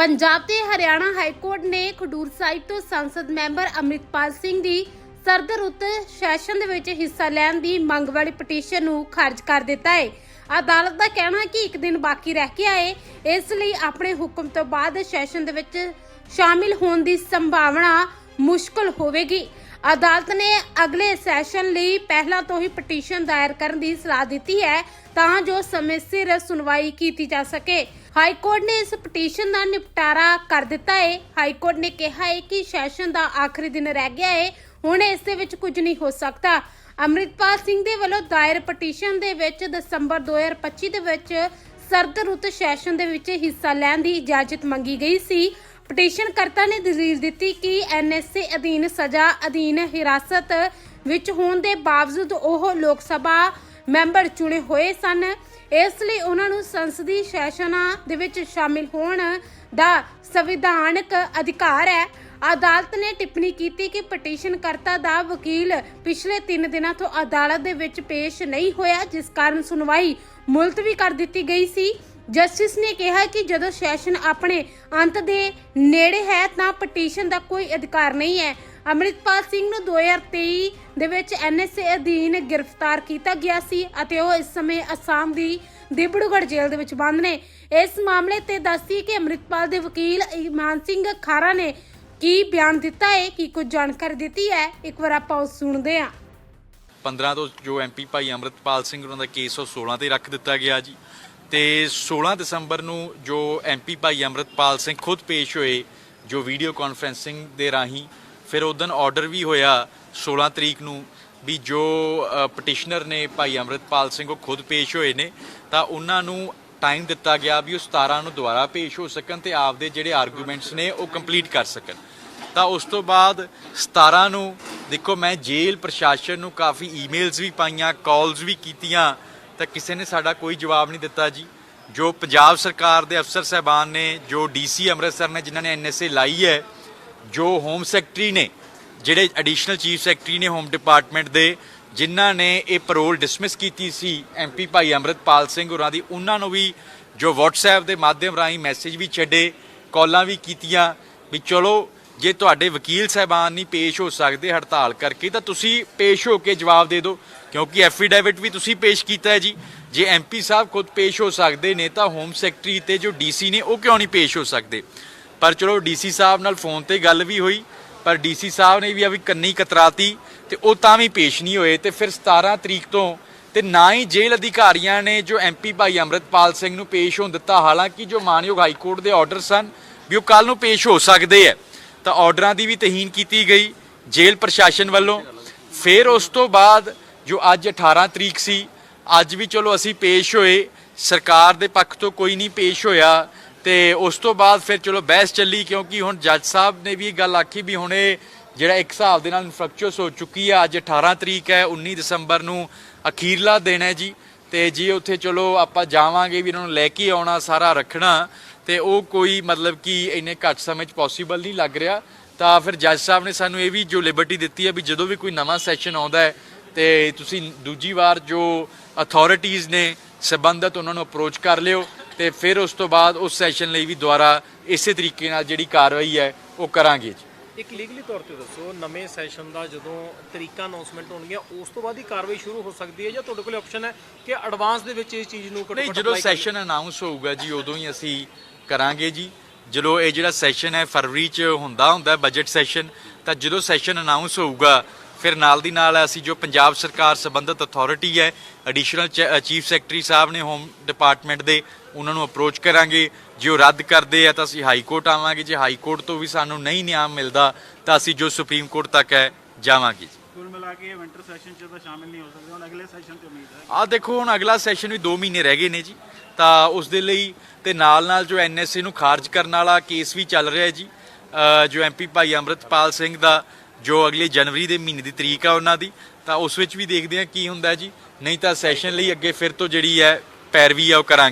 ਪੰਜਾਬ ਤੇ Haryana high court ਨੇ ਖਡੂਰ ਸਾਹਿਬ ਤੋਂ ਸੰਸਦ ਮੈਂਬਰ ਅੰਮ੍ਰਿਤਪਾਲ ਸਿੰਘ ਦੀ ਸਰਦ ਰੁੱਤ ਸੈਸ਼ਨ ਦੇ ਵਿੱਚ ਹਿੱਸਾ ਲੈਣ ਦੀ ਮੰਗ ਵਾਲੀ ਪਟੀਸ਼ਨ ਨੂੰ ਖਾਰਜ ਕਰ ਦਿੱਤਾ ਹੈ। ਅਦਾਲਤ ਦਾ ਕਹਿਣਾ ਹੈ ਕਿ ਇੱਕ ਦਿਨ ਬਾਕੀ ਰਹਿ ਗਿਆ ਹੈ ਇਸ ਲਈ ਆਪਣੇ ਹੁਕਮ ਤੋਂ ਬਾਅਦ ਸੈਸ਼ਨ ਦੇ ਵਿੱਚ ਸ਼ਾਮਿਲ ਹੋਣ ਦੀ ਸੰਭਾਵਨਾ ਮੁਸ਼ਕਲ ਹੋਵੇਗੀ। ਅਦਾਲਤ ਨੇ ਅਗਲੇ ਸੈਸ਼ਨ ਲਈ ਪਹਿਲਾਂ ਤੋਂ ਹੀ ਪਟੀਸ਼ਨ ਦਾਇਰ ਕਰਨ ਦੀ ਸਲਾਹ ਦਿੱਤੀ ਹੈ ਤਾਂ ਜੋ ਸਮੇਂ ਸਿਰ ਸੁਣਵਾਈ ਕੀਤੀ ਜਾ ਸਕੇ। ਹਾਈ ਕੋਰਟ ਨੇ ਇਸ ਪਟੀਸ਼ਨ ਦਾ ਨਿਪਟਾਰਾ ਕਰ ਦਿੱਤਾ ਹੈ। ਹਾਈ ਕੋਰਟ ਨੇ ਕਿਹਾ ਹੈ ਕਿ ਸੈਸ਼ਨ ਦਾ ਆਖਰੀ ਦਿਨ ਰਹਿ ਗਿਆ ਹੈ। ਹੁਣ ਇਸ ਦੇ ਵਿੱਚ ਕੁਝ ਨਹੀਂ ਹੋ ਸਕਦਾ। ਅੰਮ੍ਰਿਤਪਾਲ ਸਿੰਘ ਦੇ ਵੱਲੋਂ ਦਾਇਰ ਪਟੀਸ਼ਨ ਦੇ ਵਿੱਚ ਦਸੰਬਰ 2025 ਦੇ ਵਿੱਚ ਸਰਦ ਰੁੱਤ ਸੈਸ਼ਨ ਦੇ ਵਿੱਚ ਹਿੱਸਾ ਲੈਣ ਦੀ ਇਜਾਜ਼ਤ ਮੰਗੀ ਗਈ ਸੀ। ਪਟੀਸ਼ਨਕਰਤਾ ਨੇ ਦਲੀਲ ਦਿੱਤੀ ਕਿ ਐਨਐਸਏ ਅਧੀਨ ਸਜ਼ਾ ਅਧੀਨ ਹਿਰਾਸਤ ਵਿੱਚ ਹੋਣ ਦੇ ਬਾਵਜੂਦ ਉਹ ਲੋਕ ਸਭਾ ਮੈਂਬਰ ਚੁਣੇ ਹੋਏ ਸਨ। ਇਸ ਲਈ ਉਹਨਾਂ ਨੂੰ ਸੰਸਦੀ ਸੈਸ਼ਨਾਂ ਦੇ ਵਿੱਚ ਸ਼ਾਮਿਲ ਹੋਣ ਦਾ ਸੰਵਿਧਾਨਕ ਅਧਿਕਾਰ ਹੈ। ਅਦਾਲਤ ਨੇ ਟਿੱਪਣੀ ਕੀਤੀ ਕਿ ਪਟੀਸ਼ਨਕਰਤਾ ਦਾ ਵਕੀਲ ਪਿਛਲੇ 3 ਦਿਨਾਂ ਤੋਂ ਅਦਾਲਤ ਦੇ ਵਿੱਚ ਪੇਸ਼ ਨਹੀਂ ਹੋਇਆ, ਜਿਸ ਕਾਰਨ ਸੁਣਵਾਈ ਮੁਲਤਵੀ ਕਰ ਦਿੱਤੀ ਗਈ ਸੀ। ਜਸਟਿਸ ਨੇ ਕਿਹਾ ਕਿ ਜਦੋਂ ਸੈਸ਼ਨ ਆਪਣੇ ਅੰਤ ਦੇ ਨੇੜੇ ਹੈ ਤਾਂ ਪਟੀਸ਼ਨ ਦਾ ਕੋਈ ਅਧਿਕਾਰ ਨਹੀਂ ਹੈ। ਅੰਮ੍ਰਿਤਪਾਲ ਸਿੰਘ ਨੂੰ 2023 ਦੇ ਵਿੱਚ ਐਨਐਸਏ ਅਧੀਨ ਗ੍ਰਿਫਤਾਰ ਕੀਤਾ ਗਿਆ ਸੀ ਅਤੇ ਉਹ ਇਸ ਸਮੇਂ ਅਸਾਮ ਦੀ ਦਿਬੜੂਗੜ੍ਹ ਜੇਲ੍ਹ ਦੇ ਵਿੱਚ ਬੰਦ ਨੇ। ਇਸ ਮਾਮਲੇ ਤੇ ਦੱਸੀ ਕਿ ਅੰਮ੍ਰਿਤਪਾਲ ਦੇ ਵਕੀਲ ਇਮਾਨ ਸਿੰਘ ਖਾਰਾ ਨੇ ਕੀ ਬਿਆਨ ਦਿੱਤਾ ਹੈ, ਕੀ ਕੁਝ ਜਾਣਕਾਰੀ ਦਿੱਤੀ ਹੈ, ਇੱਕ ਵਾਰ ਆਪਾਂ ਉਹ ਸੁਣਦੇ ਹਾਂ। 15 ਤੋਂ ਜੋ ਐਮਪੀ ਭਾਈ ਅਮਰਤਪਾਲ ਸਿੰਘ ਉਹਨਾਂ ਦਾ ਕੇਸ 16 ਤੇ ਰੱਖ ਦਿੱਤਾ ਗਿਆ ਜੀ। ਤੇ 16 ਦਸੰਬਰ ਨੂੰ ਜੋ ਐਮਪੀ ਭਾਈ ਅਮਰਤਪਾਲ ਸਿੰਘ ਖੁਦ ਪੇਸ਼ ਹੋਏ, ਜੋ ਵੀਡੀਓ ਕਾਨਫਰੈਂਸਿੰਗ ਦੇ ਰਾਹੀਂ, ਫਿਰ ਉਦੋਂ ਆਰਡਰ ਵੀ ਹੋਇਆ 16 ਤਰੀਕ ਨੂੰ ਵੀ ਜੋ ਪਟੀਸ਼ਨਰ ਨੇ ਭਾਈ ਅਮਰਤਪਾਲ ਸਿੰਘ ਉਹ ਖੁਦ ਪੇਸ਼ ਹੋਏ ਨੇ, ਤਾਂ ਉਹਨਾਂ ਨੂੰ ਟਾਈਮ ਦਿੱਤਾ ਗਿਆ ਵੀ ਉਹ 17 ਨੂੰ ਦੁਬਾਰਾ ਪੇਸ਼ ਹੋ ਸਕਣ ਤੇ ਆਪਦੇ ਜਿਹੜੇ ਆਰਗੂਮੈਂਟਸ ਨੇ ਉਹ ਕੰਪਲੀਟ ਕਰ ਸਕਣ। ਤਾਂ ਉਸ ਤੋਂ ਬਾਅਦ 17 ਨੂੰ, ਦੇਖੋ ਮੈਂ ਜੇਲ੍ਹ ਪ੍ਰਸ਼ਾਸਨ ਨੂੰ ਕਾਫੀ ਈਮੇਲਸ ਵੀ ਪਾਈਆਂ ਕਾਲਸ ਵੀ ਕੀਤੀਆਂ ਤਾਂ ਕਿਸੇ ਨੇ ਸਾਡਾ ਕੋਈ ਜਵਾਬ ਨਹੀਂ ਦਿੱਤਾ ਜੀ। ਜੋ ਪੰਜਾਬ ਸਰਕਾਰ ਦੇ ਅਫਸਰ ਸਹਿਬਾਨ ਨੇ, ਜੋ ਡੀਸੀ ਅੰਮ੍ਰਿਤਸਰ ਨੇ, ਜਿਨ੍ਹਾਂ ਨੇ ਐਨਐਸਏ ਲਾਈ ਹੈ, ਜੋ ਹੋਮ ਸੈਕਟਰੀ ਨੇ, ਜਿਹੜੇ ਐਡੀਸ਼ਨਲ ਚੀਫ ਸੈਕਟਰੀ ਨੇ ਹੋਮ ਡਿਪਾਰਟਮੈਂਟ ਦੇ, ਜਿਨ੍ਹਾਂ ਨੇ ਇਹ ਪੈਰੋਲ ਡਿਸਮਿਸ ਕੀਤੀ ਸੀ ਐਮਪੀ ਭਾਈ ਅਮਰਤਪਾਲ ਸਿੰਘ ਹੋਰਾਂ ਦੀ, ਉਹਨਾਂ ਨੂੰ ਵੀ ਜੋ WhatsApp ਦੇ ਮਾਧਿਅਮ ਰਾਹੀਂ ਮੈਸੇਜ ਵੀ ਛੱਡੇ, ਕਾਲਾਂ ਵੀ ਕੀਤੀਆਂ ਵੀ ਚਲੋ ਜੇ ਤੁਹਾਡੇ ਵਕੀਲ ਸਾਹਿਬਾਨ ਨਹੀਂ ਪੇਸ਼ ਹੋ ਸਕਦੇ ਹੜਤਾਲ ਕਰਕੇ, ਤਾਂ ਤੁਸੀਂ ਪੇਸ਼ ਹੋ ਕੇ ਜਵਾਬ ਦੇ ਦਿਓ, ਕਿਉਂਕਿ ਐਫੀਡੈਵਿਟ ਵੀ ਤੁਸੀਂ ਪੇਸ਼ ਕੀਤਾ ਹੈ ਜੀ। ਜੇ ਐਮਪੀ ਸਾਹਿਬ ਖੁਦ ਪੇਸ਼ ਹੋ ਸਕਦੇ ਨੇ, ਤਾਂ ਹੋਮ ਸੈਕਟਰੀ ਤੇ ਜੋ ਡੀਸੀ ਨੇ, ਉਹ ਕਿਉਂ ਨਹੀਂ ਪੇਸ਼ ਹੋ ਸਕਦੇ? ਪਰ ਚਲੋ ਡੀਸੀ ਸਾਹਿਬ ਨਾਲ ਫੋਨ ਤੇ ਗੱਲ ਵੀ ਹੋਈ, ਪਰ ਡੀਸੀ ਸਾਹਿਬ ਨੇ ਵੀ ਆ ਵੀ ਕੰਨੀ ਕਤਰਾਤੀ, ਤੇ ਉਹ ਤਾਂ ਵੀ ਪੇਸ਼ ਨਹੀਂ ਹੋਏ, ਤੇ ਫਿਰ 17 ਤਰੀਕ ਤੋਂ ਤੇ ਨਾ ਹੀ ਜੇਲ੍ਹ ਅਧਿਕਾਰੀਆਂ ਨੇ ਜੋ ਐਮਪੀ ਭਾਈ ਅਮਰਤਪਾਲ ਸਿੰਘ ਨੂੰ ਪੇਸ਼ ਹੋਣ ਦਿੱਤਾ, ਹਾਲਾਂਕਿ ਜੋ ਮਾਨਯੋਗ ਹਾਈ ਕੋਰਟ ਦੇ ਆਰਡਰ ਸਨ ਵੀ ਉਹ ਕੱਲ ਨੂੰ ਪੇਸ਼ ਹੋ ਸਕਦੇ ਹੈ। ਤਾਂ ਆਰਡਰਾਂ ਦੀ ਵੀ ਤਹੀਨ ਕੀਤੀ ਗਈ ਜੇਲ੍ਹ ਪ੍ਰਸ਼ਾਸਨ ਵੱਲੋਂ। ਫਿਰ ਉਸ ਤੋਂ ਬਾਅਦ ਜੋ ਅੱਜ 18 ਤਰੀਕ ਸੀ, ਅੱਜ ਵੀ ਚਲੋ ਅਸੀਂ ਪੇਸ਼ ਹੋਏ, ਸਰਕਾਰ ਦੇ ਪੱਖ ਤੋਂ ਕੋਈ ਨਹੀਂ ਪੇਸ਼ ਹੋਇਆ, ਤੇ ਉਸ ਤੋਂ ਬਾਅਦ ਫਿਰ ਚਲੋ ਬਹਿਸ ਚੱਲੀ ਕਿਉਂਕਿ ਹੁਣ ਜੱਜ ਸਾਹਿਬ ਨੇ ਵੀ ਇਹ ਗੱਲ ਆਖੀ ਵੀ ਹੁਣ ਇਹ ਜਿਹੜਾ ਇੱਕ ਹਿਸਾਬ ਦੇ ਨਾਲ ਇਨਫਰਕਚੁਅਸ ਹੋ ਚੁੱਕੀ ਆ, ਅੱਜ 18 ਤਰੀਕ ਹੈ 19 ਦਸੰਬਰ ਨੂੰ ਅਖੀਰਲਾ ਦਿਨ ਹੈ ਜੀ, ਤੇ ਜੀ ਉੱਥੇ ਚਲੋ ਆਪਾਂ ਜਾਵਾਂਗੇ ਵੀ ਇਹਨਾਂ ਨੂੰ ਲੈ ਕੇ ਆਉਣਾ, ਸਾਰਾ ਰੱਖਣਾ ਤੇ ਉਹ ਕੋਈ ਮਤਲਬ ਕਿ ਇੰਨੇ ਘੱਟ ਸਮੇਂ 'ਚ ਪੋਸੀਬਲ ਨਹੀਂ ਲੱਗ ਰਿਹਾ। ਤਾਂ ਫਿਰ ਜੱਜ ਸਾਹਿਬ ਨੇ ਸਾਨੂੰ ਇਹ ਵੀ ਜੋ ਲਿਬਰਟੀ ਦਿੱਤੀ ਹੈ ਵੀ ਜਦੋਂ ਵੀ ਕੋਈ ਨਵਾਂ ਸੈਸ਼ਨ ਆਉਂਦਾ ਹੈ ਤੇ ਤੁਸੀਂ ਦੂਜੀ ਵਾਰ ਜੋ ਅਥਾਰਟੀਆਂ ਨੇ ਸਬੰਧਤ ਉਹਨਾਂ ਨੂੰ ਅਪਰੋਚ ਕਰ ਲਿਓ ਤੇ ਫਿਰ ਉਸ ਤੋਂ ਬਾਅਦ ਉਸ ਸੈਸ਼ਨ ਲਈ ਵੀ ਦੁਬਾਰਾ ਇਸੇ ਤਰੀਕੇ ਨਾਲ ਜਿਹੜੀ ਕਾਰਵਾਈ ਹੈ ਉਹ ਕਰਾਂਗੇ ਜੀ। ਇੱਕ ਲੀਗਲੀ ਤੌਰ ਤੇ ਦੱਸੋ ਨਵੇਂ ਸੈਸ਼ਨ ਦਾ ਜਦੋਂ ਤਰੀਕਾ ਅਨਾਉਂਸਮੈਂਟ ਹੋਣਗੀਆਂ ਉਸ ਤੋਂ ਬਾਅਦ ਹੀ ਕਾਰਵਾਈ ਸ਼ੁਰੂ ਹੋ ਸਕਦੀ ਹੈ ਜਾਂ ਤੁਹਾਡੇ ਕੋਲ ਆਪਸ਼ਨ ਹੈ ਕਿ ਐਡਵਾਂਸ ਦੇ ਵਿੱਚ ਇਸ ਚੀਜ਼ ਨੂੰ ਨਹੀਂ ਜਦੋਂ ਸੈਸ਼ਨ ਅਨਾਉਂਸ ਹੋਊਗਾ ਜੀ ਉਦੋਂ ਹੀ ਅਸੀਂ ਕਰਾਂਗੇ ਜੀ। ਜਦੋਂ ਇਹ ਜਿਹੜਾ ਸੈਸ਼ਨ ਹੈ, ਫਰਵਰੀ 'ਚ ਹੁੰਦਾ ਹੁੰਦਾ ਬਜਟ ਸੈਸ਼ਨ ਤਾਂ ਜਦੋਂ ਸੈਸ਼ਨ ਅਨਾਉਂਸ ਹੋਊਗਾ, ਫਿਰ ਨਾਲ ਦੀ ਨਾਲ ਅਸੀਂ ਜੋ ਪੰਜਾਬ ਸਰਕਾਰ ਸੰਬੰਧਿਤ ਅਥਾਰਟੀ ਹੈ ਐਡੀਸ਼ਨਲ ਚੀਫ ਸੈਕਟਰੀ ਸਾਹਿਬ ਨੇ ਹੋਮ ਡਿਪਾਰਟਮੈਂਟ ਦੇ, ਉਹਨਾਂ ਨੂੰ ਅਪਰੋਚ ਕਰਾਂਗੇ। ਜੇ ਉਹ ਰੱਦ ਕਰਦੇ ਆ, ਤਾਂ ਅਸੀਂ ਹਾਈ ਕੋਰਟ ਆਵਾਂਗੇ। ਜੇ ਹਾਈ ਕੋਰਟ ਤੋਂ ਵੀ ਸਾਨੂੰ ਨਹੀਂ ਨਿਆਂ ਮਿਲਦਾ, ਤਾਂ ਅਸੀਂ ਜੋ ਸੁਪਰੀਮ ਕੋਰਟ ਤੱਕ ਹੈ, ਜਾਵਾਂਗੇ ਜੀ ਕੇ ਵਿੰਟਰ ਸੈਸ਼ਨ 'ਚ ਤਾਂ ਸ਼ਾਮਿਲ ਨਹੀਂ ਹੋ ਸਕਦੇ। ਹੁਣ ਅਗਲੇ ਸੈਸ਼ਨ 'ਚ ਉਮੀਦ ਹੈ। ਆ ਦੇਖੋ ਹੁਣ ਅਗਲਾ ਸੈਸ਼ਨ ਵੀ 2 ਮਹੀਨੇ ਰਹਿ ਗਏ ਨੇ ਜੀ। ਤਾਂ ਉਸ ਦੇ ਲਈ ਤੇ ਨਾਲ ਨਾਲ ਜੋ ਐਨਐਸਏ ਨੂੰ ਖਾਰਜ ਕਰਨ ਵਾਲਾ ਕੇਸ ਵੀ ਚੱਲ ਰਿਹਾ ਹੈ ਜੀ। ਅ, ਜੋ ਐਮਪੀ ਭਾਈ ਅੰਮ੍ਰਿਤਪਾਲ ਸਿੰਘ ਦਾ ਜੋ ਅਗਲੇ ਜਨਵਰੀ ਦੇ ਮਹੀਨੇ ਦੀ ਤਰੀਕ ਆ ਉਹਨਾਂ ਦੀ ਤਾਂ ਉਸ ਵਿੱਚ ਵੀ ਦੇਖਦੇ ਹਾਂ ਕੀ ਹੁੰਦਾ ਜੀ। ਨਹੀਂ ਤਾਂ ਸੈਸ਼ਨ ਲਈ ਅੱਗੇ ਫਿਰ ਤੋਂ ਜਿਹੜੀ ਹੈ ਪੈਰਵੀ ਆ ਉਹ ਕਰਾਂਗੇ।